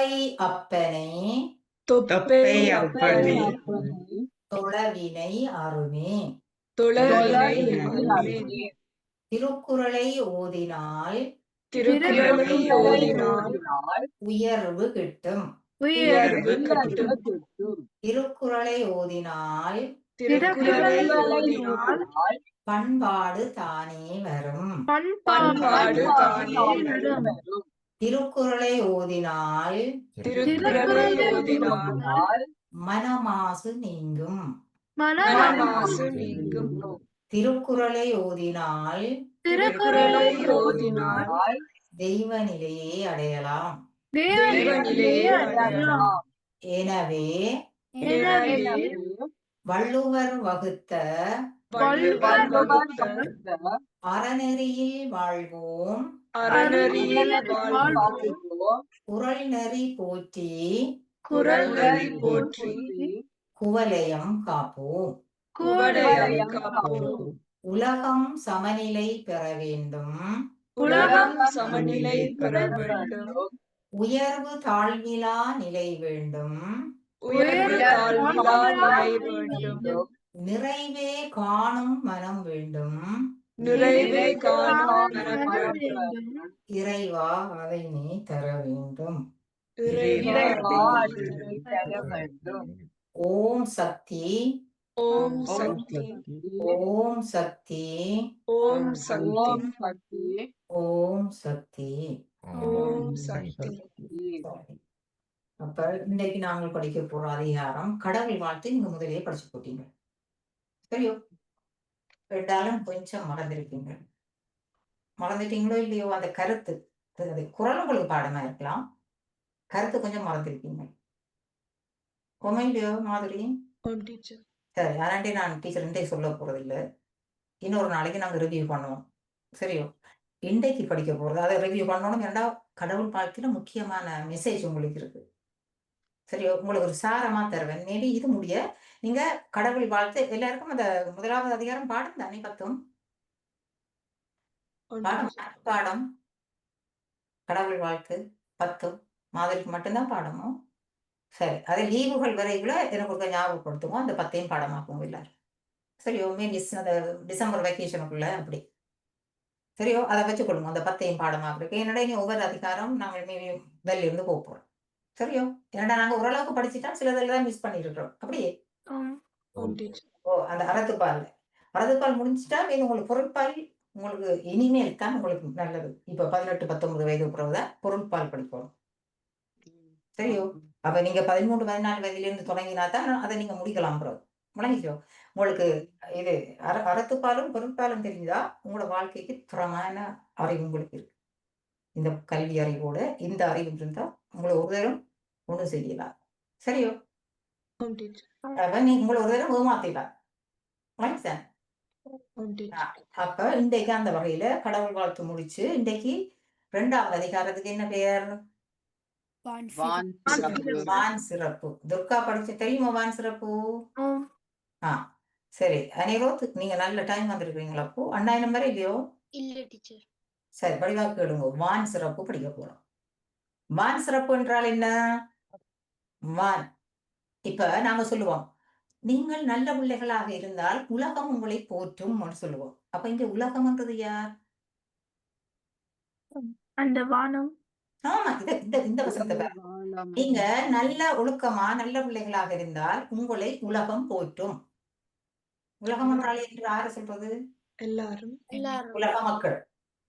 தொப்பை அப்பனை தொப்பை அப்பனை. தொழவினை அருமே. திருக்குறளை ஓதினால் திருக்குறளை ஓதினால் உயர்வு கிட்டும். உயர்வு கிட்டும். திருக்குறளை ஓதினால் திருக்குறளை ஓதினால் பண்பாடு தானே வரும். பண்பாடு தானே வரும். திருக்குறளை ஓதினால் மனமாசு நீங்கும். மனமாசு நீங்கும். திருக்குறளை ஓதினால் திருக்குறளை ஓதினால் தெய்வ நிலையை அடையலாம். எனவே எனவே வள்ளுவர் வகுத்த வள்ளுவர் வகுத்த அறநெறியில் வாழ்வோம். அறநெறியில் வாழ்வோம். குறள் நெறி போற்றி. குறள் நெறி போற்றி. குவலயம் காப்போம். உலகம் சமநிலை பெற வேண்டும். உலகம் சமநிலை பெற வேண்டும். உயர்வு தாழ்விலா நிலை வேண்டும். உயர்வு தாழ்விலா நிலை வேண்டும். நிறைவே காணும் மனம் வேண்டும். நிறைவே இறைவா அதை நீ தர வேண்டும். இறைவா ஓம் சக்தி. ஓம் சக்தி. ஓம் சக்தி. ஓம் சக்தி. ஓம் சக்தி. ஓம் சக்தி. அப்ப இன்னைக்கு நாங்கள் படிக்க போற அதிகாரம் கடவுள் வாழ்த்து நீங்க முதலே படிச்சு போட்டீங்க. சரியோ? ரெண்டாலும் கொஞ்சம் மறந்திருக்கீங்க. மறந்துட்டீங்களோ இல்லையோ அந்த கருத்து அது- குரல் உங்களுக்கு பாடமா இருக்கலாம். கருத்து கொஞ்சம் மறந்திருக்கீங்க. உண்மை இல்லையோ மாதிரி சரி அதனாண்டி நான் டீச்சர் இன்றைக்கு சொல்ல போறது இல்ல இன்னொரு நாளைக்கு நாங்க ரிவ்யூ பண்ணுவோம். சரியோ? இன்றைக்கு படிக்க போறது அதை ரிவ்யூ பண்ணணும் ஏன்னா கடவுள் வாழ்க்கையில முக்கியமான மெசேஜ் உங்களுக்கு இருக்கு. சரியோ? உங்களுக்கு ஒரு சாரமா தருவேன். மேபி இது முடிய நீங்க கடவுள் வாழ்த்து. எல்லாருக்கும் அந்த முதலாவது அதிகாரம் பாடம் தானே பத்தும்? பாடம் பாடம். கடவுள் வாழ்த்து பத்தும். மாதிரிக்கு மட்டும்தான் பாடமோ? சரி அதை லீவுகள் வரைக்குள்ள எனக்கு ஞாபகப்படுத்துவோம். அந்த பத்தையும் பாடமாக்குவோம் எல்லாரும். சரியோ மே டிஸ் அந்த டிசம்பர் வெக்கேஷனுக்குள்ள அப்படி. சரியோ அதை வச்சு கொடுங்க. அந்த பத்தையும் பாடமாக்குறதுக்கு. என்னடா இனி ஒவ்வொரு அதிகாரம் நாங்கள் மேபி வெளில இருந்து போக போறோம். சரியோ ஏன்னா நாங்க ஓரளவுக்கு படிச்சுட்டா சிலதில் தான் மிஸ் பண்ணிருக்கிறோம் அப்படியே. ஓம் டீச்சர் ஓ அந்த அறத்துப்பால். அறத்துப்பால் முடிஞ்சிட்டா மீது உங்களுக்கு பொருட்பால் உங்களுக்கு இனிமேல் தான் உங்களுக்கு நல்லது. இப்ப பதினெட்டு பத்தொன்பது வயது பிறகுதான் பொருட்பால் படிக்கணும் சரியோ அப்ப நீங்க பதிமூன்று பதினாலு வயதுல இருந்து தொடங்கினா தான் அதை நீங்க முடிக்கலாம் பிறகு முழங்கிச்சோ உங்களுக்கு இது அற அறத்துப்பாலும் பொருட்பாலும் தெரிஞ்சா உங்களோட வாழ்க்கைக்கு திறமான அறிவு உங்களுக்கு இருக்கு. இந்த கல்வி அறிவோட இந்த அறிவு இருந்தா உங்களை ஒரு தரம் ஒண்ணும் செய்யலாம். சரியோ? ஓம் டீச்சர் அப்ப நீ உங்களை ஒரு முழங்கிச்சா ஓம் டீச்சர் அப்ப இன்றைக்கு அந்த வகையில கடவுள் வாழ்த்து முடிச்சு இன்றைக்கு ரெண்டாவது அதிகாரத்துக்கு என்ன பெயர்? வான் சிறப்பு. துர்கா படிச்ச தெரியுமா வான் சிறப்பு? ஆ. சரி. அனைவரும் நீங்க நல்ல டைம் வந்திருக்கீங்களா அப்போ? அண்ணா நம்பர் இல்லையோ? இல்ல டீச்சர். சரி படிவாக்கு கேளுங்க வான் சிறப்பு படிக்க போறோம். வான் சிறப்பு என்றால் என்ன? வான். இப்ப நாங்க சொல்லுவோம் நீங்கள் நல்ல பிள்ளைகளாக இருந்தால் உலகம் உங்களை போற்றும் சொல்லுவோம். அப்ப இங்க உலகம்ன்றது யார்? அந்த வானம். ஆமா இத இந்த இந்த வசனத்தை. நீங்க நல்ல ஒழுக்கமா நல்ல பிள்ளைகளாக இருந்தால் உங்களை உலகம் போற்றும். உலகம். என்றால் என்று யாரு சொல்றது? எல்லாரும். எல்லாரும். உலக மக்கள்.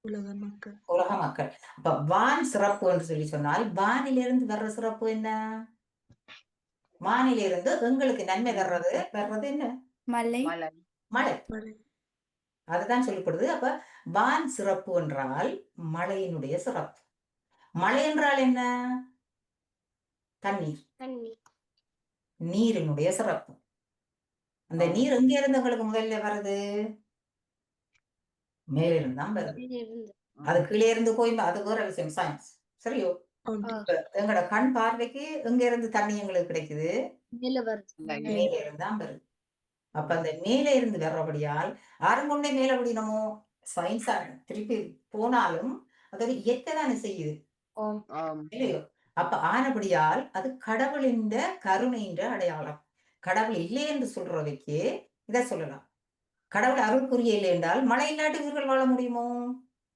உலக மக்கள். உலக மக்கள். அப்ப வான் சிறப்பு என்று சொல்லி சொன்னால் வானிலிருந்து வர்ற சிறப்பு என்ன? வானிலிருந்து எங்களுக்கு நன்மை தர்றது வர்றது என்ன? மலை மழை. அதுதான் சொல்லப்படுது அப்ப வான் சிறப்பு என்றால் மழையினுடைய சிறப்பு. மழை என்றால் என்ன? தண்ணீர். தண்ணி நீரினுடைய சிறப்பு. அந்த நீர் எங்க இருந்து உங்களுக்கு முதல்ல வருது? மேலிருந்து தான் வருது அது கீழே இருந்து போய் அது வேற விஷயம் சயின்ஸ் சரியோ? எங்களோட கண் பார்வைக்கு எங்க இருந்து தண்ணி எங்களுக்கு கிடைக்குது. மேல வருது. மேலே இருந்து தான் வருது. அப்ப அந்த மேலே இருந்து வர்றபடியால் ஆரம்பொண்டே மேல விடணுமோ? சயின்ஸா திருப்பி போனாலும் அது ஒரு இயற்கை தானே செய்யுது. இல்லையோ? அப்ப ஆனபடியால் அது கடவுளின் கருணைன்ற அடையாளம். கடவுள் இல்லை என்று சொல்றவைக்கு இதை சொல்லலாம். கடவுள் அருள் புரிய இல்லை என்றால் மழை இல்லாட்டி உயிர்கள் வாழ முடியுமோ?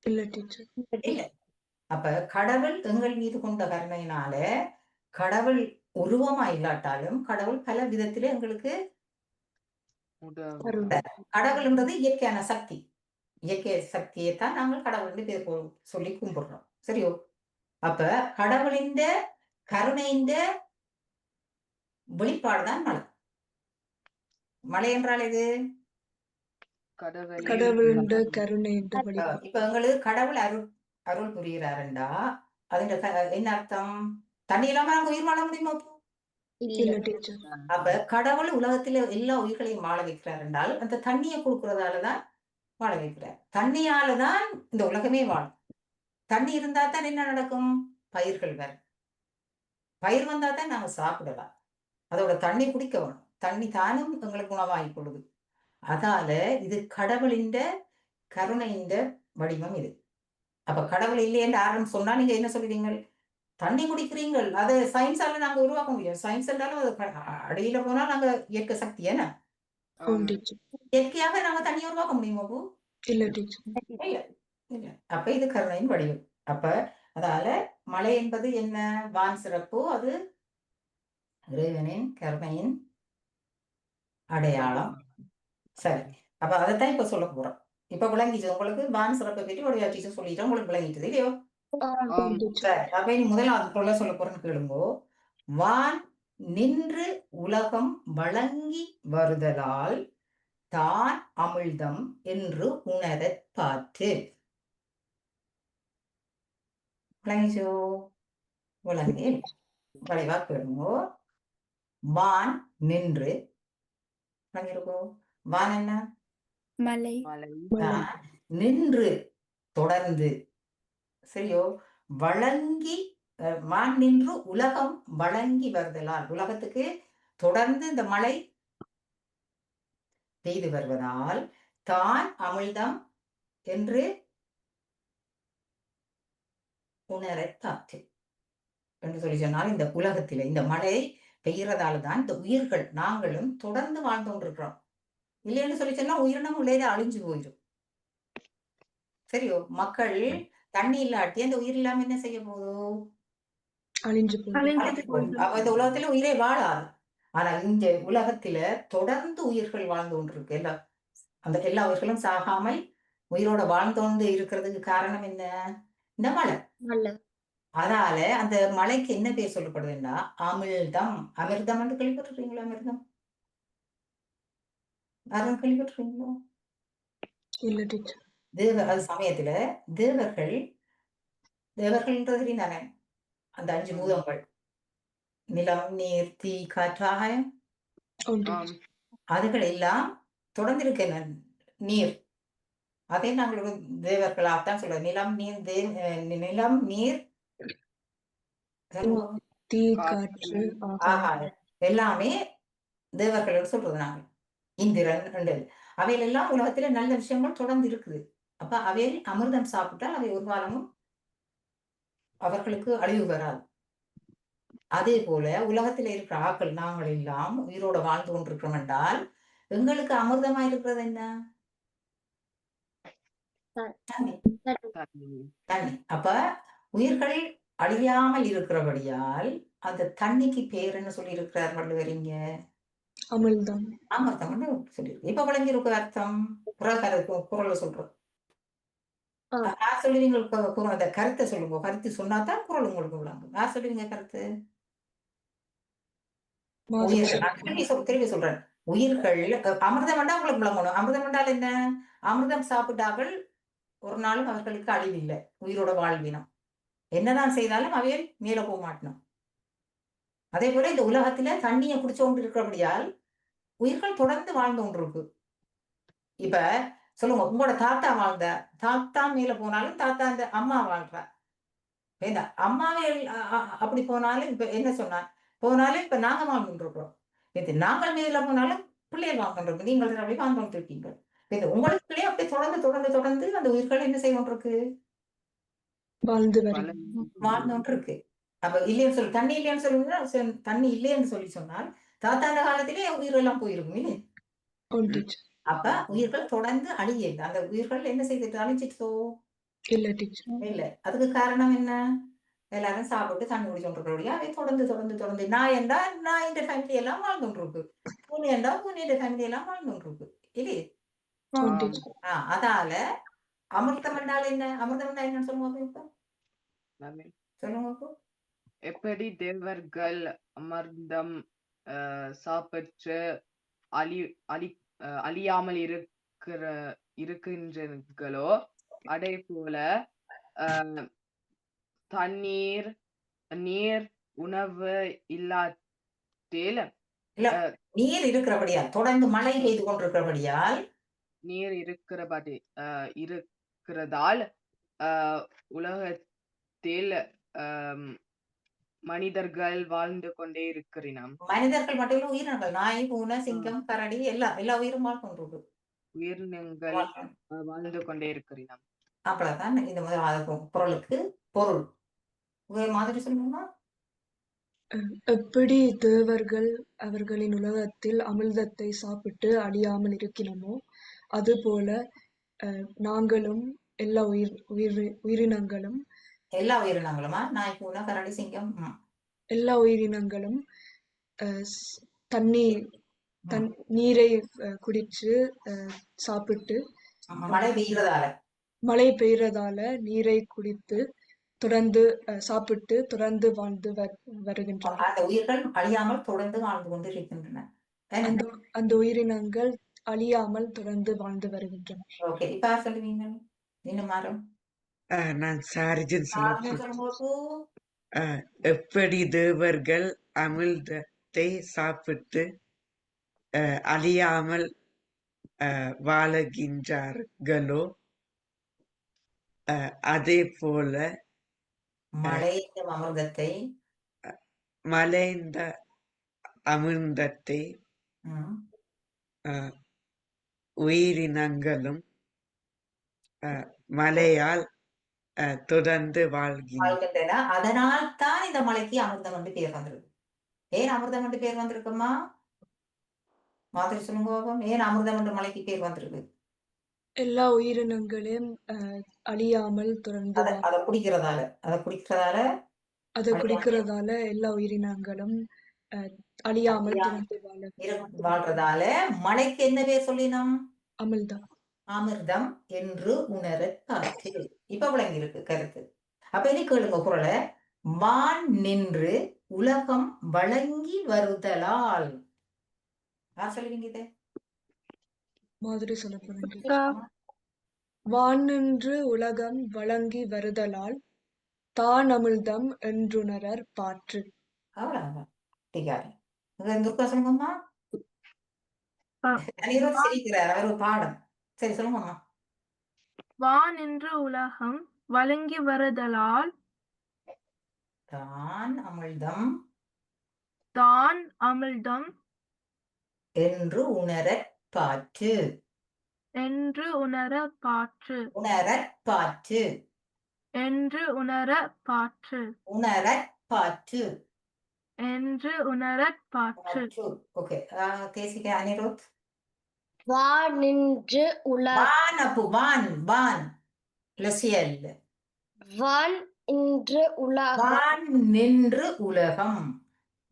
இல்ல டீச்சர். இல்ல. அப்ப கடவுள் எங்கள் மீது கொண்ட கருணையினால கடவுள் உருவமா இல்லாட்டாலும் கடவுள் பல விதத்திலே எங்களுக்கு கடவுள்ன்றது இயற்கையான சக்தி. இயற்கை சக்தியை தான் நாங்கள் கடவுள்னு பேர் சொல்லி கும்பிடுறோம். சரியோ? அப்ப கடவுளின் கருணையின் வெளிப்பாடுதான் மழை மழை என்றால் இது படிக்கும் இப்ப எங்களுக்கு கடவுள் அருள் அருள் புரிகிறாருண்டா. க- என்ன அர்த்தம்? தண்ணி இல்லாம நாங்க உயிர் வாழ முடியுமா அப்போ? இல்ல இல்ல டீச்சர். அப்ப கடவுள் உலகத்துல எல்லா உயிர்களையும் வாழ வைக்கிறார் என்றால் அந்த தண்ணியை கொடுக்கறதாலதான் வாழ வைக்கிறார். தண்ணியாலதான் இந்த உலகமே வாழும். தண்ணி இருந்தா தான் என்ன நடக்கும்? பயிர்கள் வரும். பயிர் வந்தா தான் நாங்க சாப்பிடலாம். அதோட தண்ணி குடிக்க வேணும். தண்ணி தானும் எங்களுக்கு உணவாகி கொடுது அதால இது கடவுளின் கருணையின் வடிவம் இது. அப்ப கடவுள் இல்லையென்று ஆரம்பம் சொன்னா நீங்க என்ன சொல்லுவீங்க தண்ணி குடிக்கிறீங்கள். அதை சயின்ஸால நாங்க உருவாக்க முடியும் சயின்ஸ் என்றாலும் அது அடியில போனா நாங்க இயற்கை சக்தி என்ன? இயற்கையாக நாங்க தண்ணியை உருவாக்க முடியுமா டீச்சர். இல்ல. இல்ல. அப்ப இது கருணையின் வடிவம். அப்ப அதால மழை என்பது என்ன? வான் சிறப்பு. அது இறைவனின் கருணையின் அடையாளம். சரி. அப்ப அதைத்தான் இப்ப சொல்ல போறோம். இப்ப விளங்கிச்சு உங்களுக்கு வான் சிறப்பை பற்றி ஒரு டீச்சர் சொல்லிட்டோம் உங்களுக்கு விளங்கிட்டது இல்லையோ அப்ப இனி முதலாவது சொல்ல சொல்ல போறேன்னு கேளுங்கோ வான் நின்று உலகம் வழங்கி வருதலால் தான் அமிழ்தம் என்று உணரத் பார்த்து விளங்கிச்சோ விளங்கி வளைவா கேளுங்கோ வான் நின்று விளங்கிருக்கோ வான் என்ன மலை. நின்று தொடர்ந்து சரியோ? வழங்கி வான் நின்று உலகம் வழங்கி வருதலால் உலகத்துக்கு தொடர்ந்து இந்த மழை பெய்து வருவதால் தான் அமிழ்தம் என்று உணரத் தாத்து என்று சொல்லி சொன்னால் இந்த உலகத்தில இந்த மழை பெய்யறதால தான் இந்த உயிர்கள் நாங்களும் தொடர்ந்து வாழ்ந்து கொண்டிருக்கிறோம். இல்லைன்னு சொல்லி சொன்னா உயிரினம் உள்ளே அழிஞ்சு போயிடும் சரியோ? மக்கள் தண்ணி இல்லாட்டி அந்த உயிர் இல்லாம என்ன செய்ய போகுதோ? அழிஞ்சு. அப்ப இந்த உலகத்துல உயிரே வாழாது. ஆனா இந்த உலகத்துல தொடர்ந்து உயிர்கள் வாழ்ந்து கொண்டிருக்கு எல்லா அந்த எல்லா உயிர்களும் சாகாமல் உயிரோட வாழ்ந்தோண்டு இருக்கிறதுக்கு காரணம் என்ன? இந்த மழை. மலை அதனால அந்த மலைக்கு என்ன பேர் சொல்லப்படுதுன்னா அமிர்தம் அமிர்தம் என்று கேள்விப்பட்டிருக்கீங்களா அமிர்தம்? யாரும் கேள்விப்பட்டிருக்கீங்களோ இல்ல டீச்சர் தேவ அது சமயத்துல தேவர்கள் தேவர்கள்ன்றது தெரியுதானே அந்த அஞ்சு பூதங்கள். நிலம் நீர் தீ காற்று ஆகாயம். ஆம். டீச்சர் அதுகள் எல்லாம் தொடர்ந்து இருக்க ந- நீர். அதை நாங்கள் ஒரு தேவர்களாகத்தான் சொல்றோம் நிலம் நீர் தே நிலம் நீர். தீ காற்று ஆகாயம். ஆகாயம். எல்லாமே தேவர்கள் சொல்றது நாங்க இந்திரன் ரெண்டு அவையில் எல்லாம் உலகத்துல நல்ல விஷயங்கள் தொடர்ந்து இருக்குது. அப்ப அவையில் அமிர்தம் சாப்பிட்டால் அவை ஒரு காலமும் அவர்களுக்கு அழிவு வராது. அதே போல உலகத்துல இருக்கிற ஆக்கள் நாங்கள் எல்லாம் உயிரோட வாழ்ந்து கொண்டிருக்கிறோம் என்றால் எங்களுக்கு அமிர்தமா இருக்கிறது என்ன? தண்ணி. அப்ப உயிர்கள் அழியாமல் இருக்கிறபடியால் அந்த தண்ணிக்கு பேர் என்ன சொல்லி இருக்கிறார் வள்ளுவரிங்க அமிழ்தம் அமிர்தம்னு சொல்லியிருக்கு. இப்ப விளங்கி இருக்கு அர்த்தம்? குரல்ல சொல்றோம். யார் கு- அந்த கருத்தை சொல்லுங்க. கருத்து சொன்னாதான் குரல் உங்களுக்கு விளங்கும். யார் சொல்லுவீங்க கருத்து? திரும்பி சொல் திரும்பி சொல்றேன். உயிர்கள் அமிர்தம் வேண்டா உங்களுக்கு விளங்கணும். அமிர்தம் என்றால் என்ன? அமிர்தம் சாப்பிட்டார்கள் ஒரு நாளும் அவர்களுக்கு அழிவில்லை. உயிரோட வாழ்வினம். என்னதான் செய்தாலும் அவையில் மேல போக மாட்டணும் அதே போல இந்த உலகத்துல தண்ணியை குடிச்சு கொண்டு இருக்கிறபடியால் உயிர்கள் தொடர்ந்து வாழ்ந்து கொண்டிருக்கு இப்ப சொல்லுங்க உங்களோட தாத்தா வாழ்ந்த தாத்தா மேல போனாலும் தாத்தா அந்த அம்மா வாழ்றா. ஏண்டா அம்மாவே அப்படி போனாலும் இப்ப என்ன சொன்னா போனாலும் இப்ப நாங்க வாழ்ந்துட்டு இருக்கிறோம். இது நாங்கள் மேல போனாலும் பிள்ளைகள் வாழ்ந்துட்டு இருக்கு நீங்கள் அப்படி வாழ்ந்துட்டு இருக்கீங்க இது உங்களுக்கு அப்படியே தொடர்ந்து தொடர்ந்து தொடர்ந்து அந்த உயிர்கள் என்ன செய்ய கொண்டிருக்கு வாழ்ந்து வாழ்ந்து இருக்கு. அப்ப இல்லைன்னு சொல்லி தண்ணி இல்லைன்னு சொல்லுங்க சரி, தண்ணி இல்லைன்னு சொல்லி சொன்னால் தாத்தாண்ட காலத்திலே உயிரெல்லாம் போயிருக்கும் இல்லை அப்ப உயிர்கள் தொடர்ந்து அழியல. அந்த உயிர்கள் என்ன செய்துட்டு அழிஞ்சிட்டோ இல்ல டீச்சர். இல்ல. அதுக்கு காரணம் என்ன? எல்லாரும் சாப்பிட்டு தண்ணி குடிச்சோண்டிருக்கிறபடியா அவை தொடர்ந்து தொடர்ந்து தொடர்ந்து. நான் என்றா நான் இந்த ஃபேமிலி எல்லாம் வாழ்ந்துருக்கு பூனை என்றா பூனையோட ஃபேமிலி எல்லாம் வாழ்ந்துருக்கு இல்லையே? ஆம் ஆம். டீச்சர். ஆ, அதால அமிர்தம் என்றால் என்ன? அமிர்தம் என்றால் என்னன்னு சொல்லுங்க இப்ப. சொல்லுங்க இப்போ எப்படி தேவர்கள் அமர்ந்தம் சாப்பிட்டு அழி அழி அழியாமல் இருக்கிற இருக்கின்றீர்களோ அதே போல தண்ணீர் நீர் உணவு இல்லாட்டில் நீர் இருக்கிறபடியால் தொடர்ந்து மழை பெய்து கொண்டிருக்கிறபடியால் நீர் இருக்கிறபடி இருக்கிறதால் உலகத்தில் அஹ், மனிதர்கள் வாழ்ந்து கொண்டே இருக்கிறோம் மனிதர்கள் மட்டும் இல்ல உயிரினங்கள். நாய் பூனை சிங்கம் கரடி எல்லாம் எல்லா உயிரும் வாழ்கின்றது உயிரினங்கள் வாழ்ந்து கொண்டே இருக்கிறோம் அவ்வளவுதான். இந்த முதலாவது பொ- பொருளுக்கு பொருள். மாதிரி சொல்லணுமா எப்படி தேவர்கள் அவர்களின் உலகத்தில் அமிர்தத்தை சாப்பிட்டு அழியாமல் இருக்கிறோமோ அதுபோல அஹ், நாங்களும் எல்லா உயிர் உயிர் உயிரினங்களும் எல்லா உயிரினங்களுமா? நாய் பூனை கரடி சிங்கம். ம், எல்லா உயிரினங்களும் அஹ், ஸ்- தண்ணி தன் நீரை அஹ், குடிச்சு அஹ், சாப்பிட்டு மழை பெய்கிறதால மழை பெய்யறதால நீரை குடித்து தொடர்ந்து அஹ், சாப்பிட்டு தொடர்ந்து வாழ்ந்து வர்- வருகின்றன. அந்த உயிர்கள் அழியாமல் தொடர்ந்து வாழ்ந்து கொண்டு இருக்கின்றன அந்த அந்த உயிரினங்கள் அழியாமல் தொடர்ந்து வாழ்ந்து வருகின்றன. ஓகே இப்ப யார் சொல்லுவீங்க. இன்னும் மாறும் அஹ் நான் சார்ஜன் சொல்லும்போது? அஹ் எப்படி தேவர்கள் அமிர்தத்தை சாப்பிட்டு அஹ் அழியாமல் அஹ் வாழுகின்றார்களோ? அஹ் அதே போல என்னும் அமிர்தத்தை மலைந்த அமிர்தத்தை ம், உயிரினங்களும் மழையால் அஹ் தொடர்ந்து வாழ்கின்றன. அதனால் தான் இந்த மலைக்கு அமிர்தம் என்று பேர் வந்திருக்கு. ஏன் அமிர்தம் என்று பேர் வந்திருக்குமா? மாதிரி சொல்லுங்க பாப்போம். ஏன் அமிர்தம் என்று மலைக்கு பேர் வந்திருக்கு? எல்லா உயிரினங்களையும் அஹ், அழியாமல் தொடர்ந்து அதை குடிக்கிறதால அதை குடிக்கிறதால அதை குடிக்கிறதால எல்லா உயிரினங்களும் அஹ், அழியாமல் தொடர்ந்து வாழ்றதால மலைக்கு என்ன பேர் சொல்லினோம்? அமிழ்தம் அமிர்தம் என்று உணர காற்று இப்ப விளங்கி இருக்கு கருத்து. அப்ப இனி கேளுங்க குரலை? வான் நின்று உலகம் வழங்கி வருதலால். யார் சொல்லுவீங்க இதை? மாதிரி அக்கா. வானின்று உலகம் வழங்கி வருதலால் தான் அமிழ்தம் என்றுணரற் பாற்று. அவ்வளவுதான். துர்கா சொல்லுங்கம்மா சிரிக்கிறார். அவர் பாடம் சரி சொல்லுங்கம்மா வான் என்ற உலகம் வழங்கி வருதலால் தான் அமிழ்தம் தான் அமிழ்தம் என்று உணரப் பாற்று. என்று உணர பாற்று. உணரப் பாற்று. என்று உணர பாற்று. உணரப் பாற்று. என்று உணரப் பாற்று. ஓகே. தேசிக அனிருத். உலக வான் அப்பு வான் வான். லசியல் வான் இன்று உலகம். வான் நின்று உலகம்.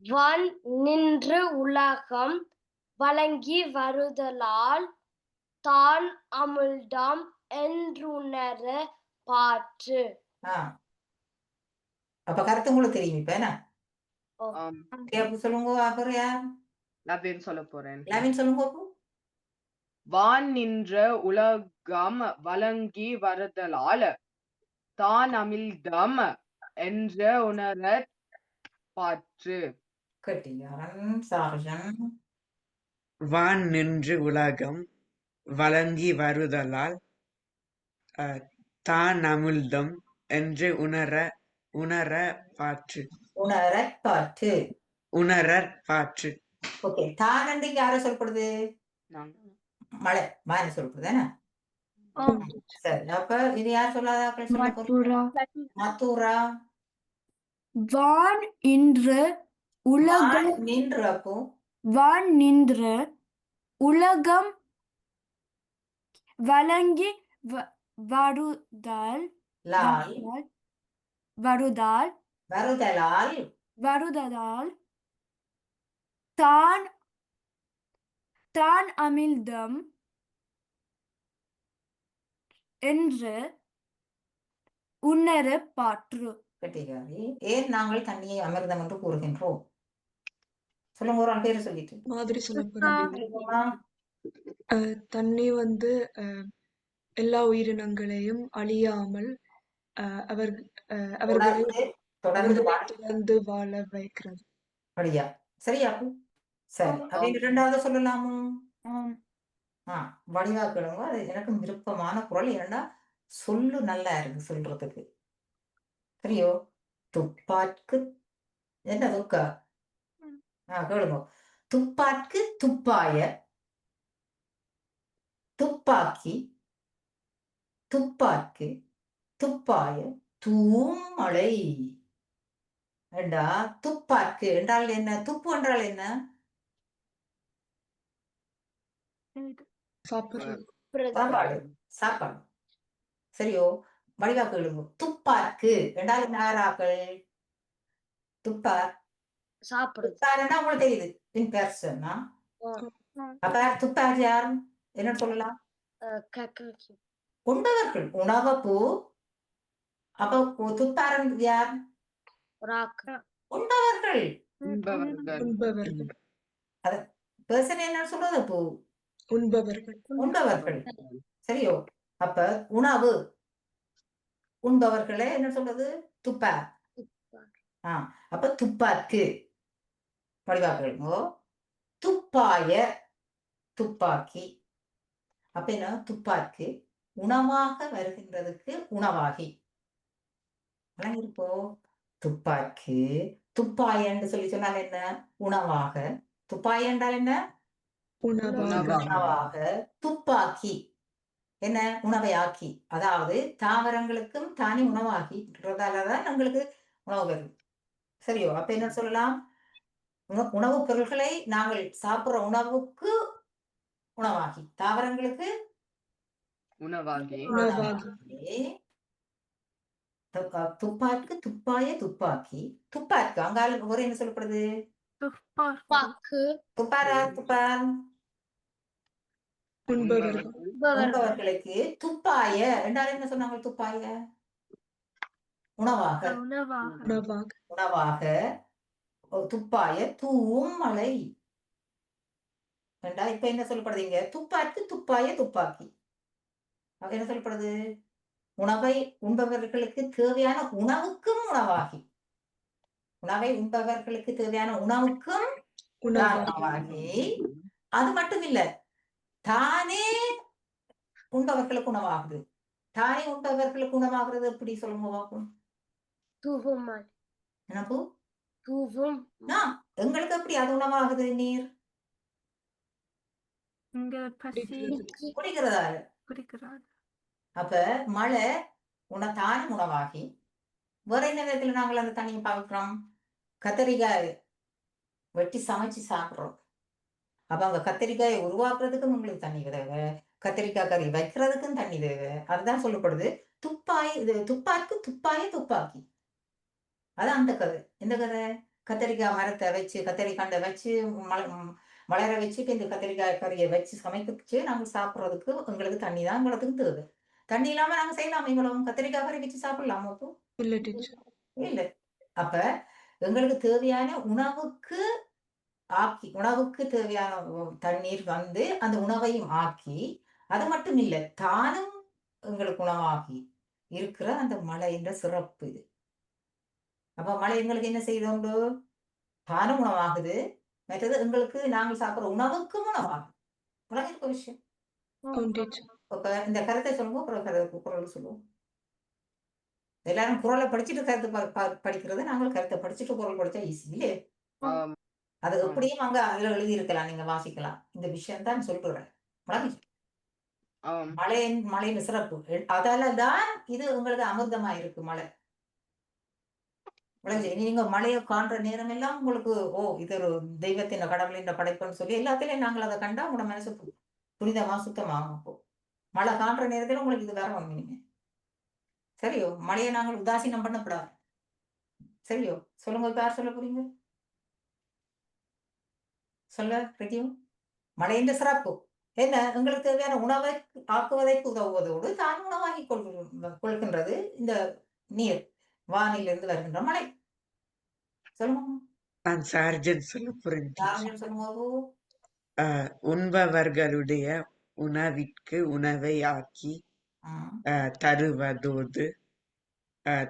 வான் நின்று உலகம் வழங்கி வருதலால் தான் அமிழ்தம் என்றுணர பாற்று. அப்ப கருத்து உங்களுக்கு தெரியும் இப்ப என்ன? சொல்லுங்க அப்புறம் யார் லவீன் சொல்ல போறேன். லவின் சொல்லுங்க அப்பு. வான் நின்ற உலகம் வழங்கி வருதலால் தான் அமிழ்தம் என்ற உணர பாற்று. வான் நின்று உலகம் வழங்கி வருதலால் தான் அமிழ்தம் என்று உணர உணர பாற்று. உணரப் பாற்று. உணரற் பாற்று. ஓகே தானண்டிக்கு யார சொல்லப்படுது? மழை மாறி என்ன சரி அப்ப இது யார் சொல்லாதாக்கள் சொல்ல போறீங்க? மத்தூரா வான் இன்று உலகம் நின்று அப்போ வான் நின்று உலகம் வழங்கி வருதல் வருதால் வருதலால். வருதலால் தான் தான் அமிழ்தம் என்று உணர பாற்று. ஏன் நாங்கள் தண்ணியை அமிர்தம் என்று கூறுகின்றோம்? சொல்லுங்க ஒரு ஆள் பேரு சொல்லிட்டு. மாதிரி சொல்ல தண்ணி வந்து அஹ், எல்லா உயிரினங்களையும் அழியாமல் அவர் அஹ், அவர்களை தொடர்ந்து வாழ் வைக்கிறது. அப்படியா? சரியா? சரி அப்ப இரண்டாவது சொல்லலாமோ? ஆம். ஆ வடிவா கேளுங்க அது எனக்கு விருப்பமான குரல். ஏன்னா சொல்லு நல்லா இருக்கு சொல்றதுக்கு. சரியோ துப்பாட்கு என்ன துக்கா? ஆ கேளுங்க. துப்பாட்கு துப்பாய துப்பாக்கி துப்பாக்கு துப்பாய தூமழை ஏண்டா? துப்பாக்கு என்றால் என்ன? துப்பு என்றால் என்ன இது சாப்பிடுறது சாப்பாடு சாப்பாடு. சரியோ? வடிவா கேளுங்க துப்பாக்கு. என்ன ஆறாக்கள்? துப்பா? துப்பாருன்னா உங்களுக்கு தெரியுது. இன் பெர்சன்னா அப்ப யார்? துப்பார் யார்? என்ன சொல்லலாம். கக்கி உண்டவர்கள். உணவப்பு. அப்ப துப்பாரன் யார்? உண்டவர்கள். என்ன சொல்றது அப்போ? உண்பவர்கள். உண்டவர்கள் சரியோ அப்ப உணவு. உண்பவர்களே என்ன சொல்றது? துப்பா. ஆ அப்ப துப்பாக்கு. வடிவாக்கோ துப்பாய துப்பாக்கி. அப்ப என்ன? துப்பாக்கு உணவாக வருகின்றதுக்கு உணவாகி. விளங்கிருப்போ துப்பாக்கு. துப்பாயன்னு சொல்லி சொன்னால் என்ன? உணவாக. துப்பாய என்றால் என்ன? உணவாக. துப்பாக்கி. என்ன? உணவை ஆக்கி. அதாவது தாவரங்களுக்கும் தானே உணவாகி. தான் நம்மளுக்கு உணவு வருது. சரியோ? அப்ப என்ன சொல்லலாம்? உண- உணவுப் பொருட்களை நாங்கள் சாப்பிடுற உணவுக்கு உணவாகி. தாவரங்களுக்கு உணவாகி. உணவாகி. உணவாகி. துப்பா- துப்பாக்கு துப்பாய துப்பாக்கி. துப்பாக்கு. அங்கால ஒரு என்ன சொல்லப்படுது? துப்பாக்கி. பாக்கு துப்பாரா? துப்பார். உண்பவர்களுக்கு துப்பாய என்றால் என்ன சொன்னாங்க துப்பாய? உணவாக. உணவாக. துப்பாய தூவும் மலை. ஏண்டா இப்ப என்ன சொல்லப்படுதுங்க துப்பாக்கு துப்பாய துப்பாக்கி. என்ன சொல்லப்படுது? உணவை உண்பவர்களுக்கு தேவையான உணவுக்கும் உணவாகி. உணவை உண்பவர்களுக்கு தேவையான உணவுக்கும் உணவாக. உணவாகி. அது மட்டும் இல்ல தானே உண்பவர்களுக்கு உணவாகுது. தானே உண்பவர்களுக்கு உணவாகிறது எப்படி சொல்லுங்க பார்ப்போம் எங்களுக்கு எப்படி அது உணவாகுது நீர்? குடிக்கிறது. அப்ப மழை உண தானே உணவாகி வேற என்ன விதத்துல நாங்கள் அந்த தண்ணியை பார்க்கிறோம் கத்தரிக்காய் வெட்டி சமைச்சு சாப்பிடுறோம். அப்ப அங்க கத்தரிக்காயை உருவாக்குறதுக்கும் உங்களுக்கு தண்ணி தேவை. கத்தரிக்காய் கறி வைக்கிறதுக்கும் தண்ணி தேவை. அதுதான் சொல்லப்படுது. துப்பாய் இது துப்பாக்கு துப்பாய துப்பாக்கி. அதான் அந்த கதை. இந்த கதை? கத்தரிக்காய் மரத்தை வச்சு கத்தரிக்காண்டை வச்சு மல வளர வச்சு இந்த கத்தரிக்காய் கறியை வச்சு சமைச்சு நாங்கள் சாப்பிட்றதுக்கு எங்களுக்கு தண்ணி தான் எங்களுக்கு தேவை. தண்ணி இல்லாம நாங்க செய்யலாமா இவ்வளவு. கத்தரிக்காய் கறி வச்சு சாப்பிடலாமா அப்போ? இல்லை. அப்ப எங்களுக்கு தேவையான உணவுக்கு ஆக்கி உணவுக்கு தேவையான தண்ணீர் வந்து அந்த உணவையும் ஆக்கி அது மட்டும் இல்லை தானும் எங்களுக்கு உணவாகி இருக்கிற அந்த மழையின் சிறப்பு இது. அப்ப மழை எங்களுக்கு என்ன செய்தோண்டு தானும் உணவாகுது. மற்றது எங்களுக்கு நாங்கள் சாப்பிடுற உணவுக்கும் உணவாகும். உலகிற்கு விஷயம். இந்த கருத்தை சொல்லுவோம் அப்புறம் கருத்து குரல் சொல்லுவோம். எல்லாரும் குரலை படிச்சுட்டு கருத்து படிக்கிறது நாங்கள் கருத்தை படிச்சுட்டு குரல் படிச்சா ஈஸி இல்லையே. அது எப்படியும் அங்க அதுல எழுதி இருக்கலாம் நீங்க வாசிக்கலாம். இந்த விஷயம் தான் சொல்றேன். மழையின் மழையின் சிறப்பு எ- அதால தான் இது உங்களுக்கு அமிர்தமா இருக்கு மழை. நீங்க மழையை காண்ற நேரம் எல்லாம் உங்களுக்கு ஓ இது ஒரு தெய்வத்தின் கடவுளின் படைப்புன்னு சொல்லி எல்லாத்துலயும் நாங்கள் அதை கண்டா உங்களோட மனசு புனிதமா சுத்தமாகும் அப்போ. மழை காண்ற நேரத்துல உங்களுக்கு இது வேற ஒண்ணு சரியோ? மழையை நாங்கள் உதாசீனம் பண்ணக்கூடாது. சரியோ? சொல்லுங்க யார் சொல்ல போறீங்க? சொல்ல ரெடியும் மழையின் சிறப்பு. என்ன? எங்களுக்கு தேவையான உணவை ஆக்குவதற்கு உதவுவதோடு தான் உணவாகி கொள்கின்றது இந்த நீர். வானிலிருந்து வருகின்ற மழை. சொல்லுங்க. நான் சார்ஜன் சொல்ல சொல்லுங்க அஹ், உண்பவர்களுடைய உணவிற்கு உணவை ஆக்கி தருவதோடு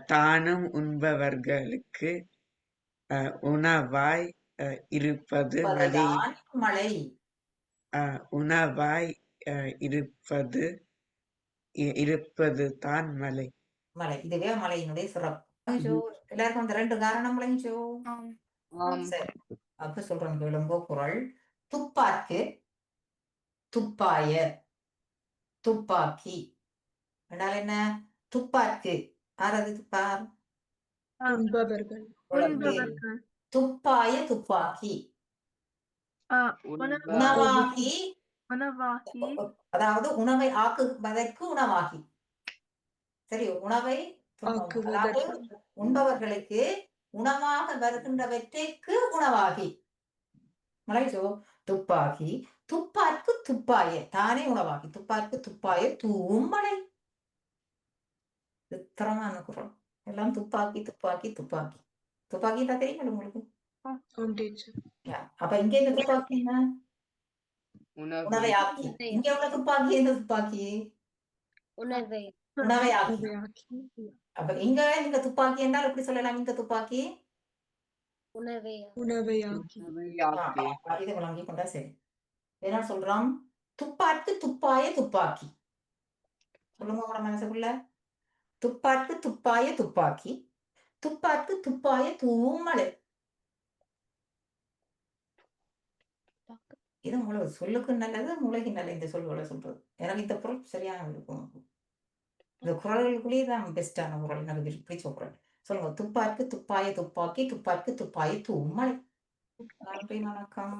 தானும் உண்பவர்களுக்கு உணவாய் இருப்பது மழை. அஹ், உணவாய் அஹ், இருப்பது இருப்பது தான் மலை மழை. இதுவே மழையினுடைய சிறப்பு? எல்லாருக்கும் அந்த ரெண்டு சரி. அப்ப சொல்றேன் கேளுங்கோ குரல். துப்பாக்கு. துப்பாய. துப்பாக்கி. என்றால் என்ன? துப்பாக்கு. ஆறது துப்பார் துப்பாய துப்பாக்கி உணவாகி. உணவாகி. அதாவது உணவை ஆக்குவதற்கு உணவாகி. சரி உணவை உண்பவர்களுக்கு உணவாக வருகின்றவற்றிற்கு உணவாகி. மலைசோ துப்பாக்கி துப்பாக்கு துப்பாய தானே உணவாகி. துப்பாக்கு துப்பாய தூவும் மழை. வித்திரமான குரல். எல்லாம் துப்பாக்கி துப்பாக்கி துப்பாக்கி. துப்பாக்கி தான் தெரியுமா உங்களுக்கு. அப்ப இங்க இந்த துப்பாக்கி என்ன? உணவு. உணவை ஆக்கி. இங்க உள்ள துப்பாக்கி எந்த துப்பாக்கி? உணவை. உணவை ஆக்கி. உணவையாக்கி அப்ப இங்க நீங்க துப்பாக்கி என்றால் எப்படி சொல்லலாம் இந்த துப்பாக்கி? உணவை உணவை ஆக்கி. இதை விளங்கி கொண்டா சரி. என்ன சொல்றோம் துப்பாக்கு துப்பாய துப்பாக்கி. சொல்லுங்க உங்களோட மனசுக்குள்ள. துப்பாக்கு துப்பாய துப்பாக்கி. துப்பாக்கு துப்பாய தூவும் மழை இது உங்களுக்கு சொல்லுக்கு நல்லது மூளைக்கு நல்லது இந்த சொல்லுகளை சொல்றது. எனக்கு இந்த குரல் சரியான இருக்கும். இந்த குரல்களுக்குள்ளேயே தான் பெஸ்டான குரல் எனக்கு பிடிச்ச குரல் சொல்லுங்க. துப்பாக்கு துப்பாய துப்பாக்கி துப்பாக்கு துப்பாய மழை நன்றி வணக்கம்.